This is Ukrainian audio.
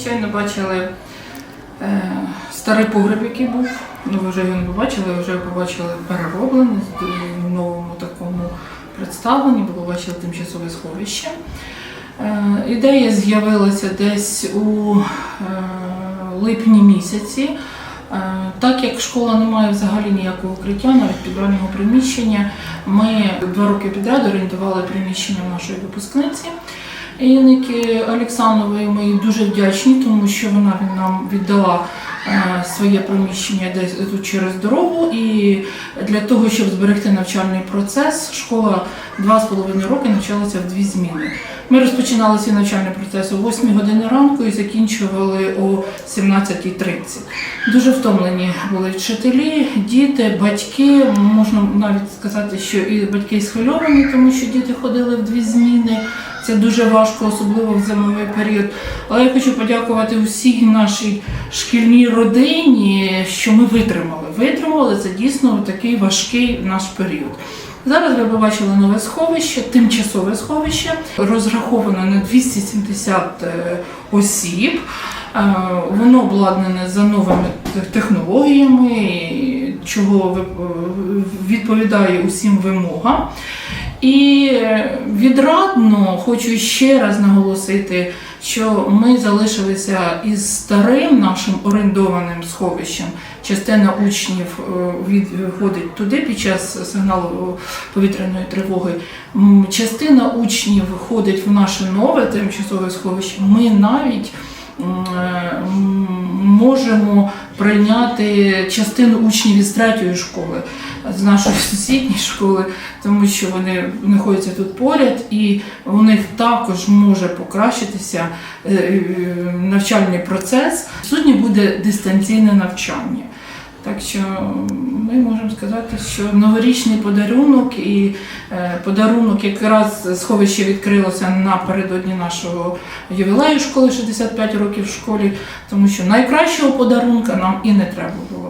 щойно бачили е, старий погреб, який був. Ну, ви вже його не побачили, вже побачили перероблений в новому такому представленні, ви побачили тимчасове сховище. Е, ідея з'явилася десь у е, липні місяці. Е, Так як школа не має взагалі ніякого укриття, навіть підвального приміщення, ми два роки підряд орієнтували приміщення нашої випускниці. Інники Олександрової ми дуже вдячні, тому що вона нам віддала е, своє приміщення десь тут через дорогу. І для того, щоб зберегти навчальний процес, школа два з половиною роки навчалася в дві зміни. Ми розпочинали свій навчальний процес о 8 годині ранку і закінчували о 17.30. Дуже втомлені були вчителі, діти, батьки. Можна навіть сказати, що і батьки схвильовані, тому що діти ходили в дві зміни. Це дуже важко, особливо в зимовий період. Але я хочу подякувати усій нашій шкільній родині, що ми витримали. Витримали це дійсно такий важкий наш період. Зараз ви побачили нове сховище, тимчасове сховище, розраховано на 270 е, осіб. Е, Воно обладнане за новими технологіями, чого е, відповідає усім вимогам. І е, відрадно хочу ще раз наголосити, що ми залишилися із старим нашим орендованим сховищем. Частина учнів е, від- виходить туди під час сигналу повітряної тривоги. Частина учнів виходить в наше нове тимчасове сховище. Ми навіть можемо прийняти частину учнів із третьої школи, з нашої сусідньої школи, тому що вони знаходяться тут поряд, і у них також може покращитися е, е, навчальний процес. Сьогодні буде дистанційне навчання. Так що ми можемо сказати, що новорічний подарунок і е, подарунок якраз сховище відкрилося напередодні нашого ювілею школи 65 років в школі, тому що найкращого подарунка нам і не треба було.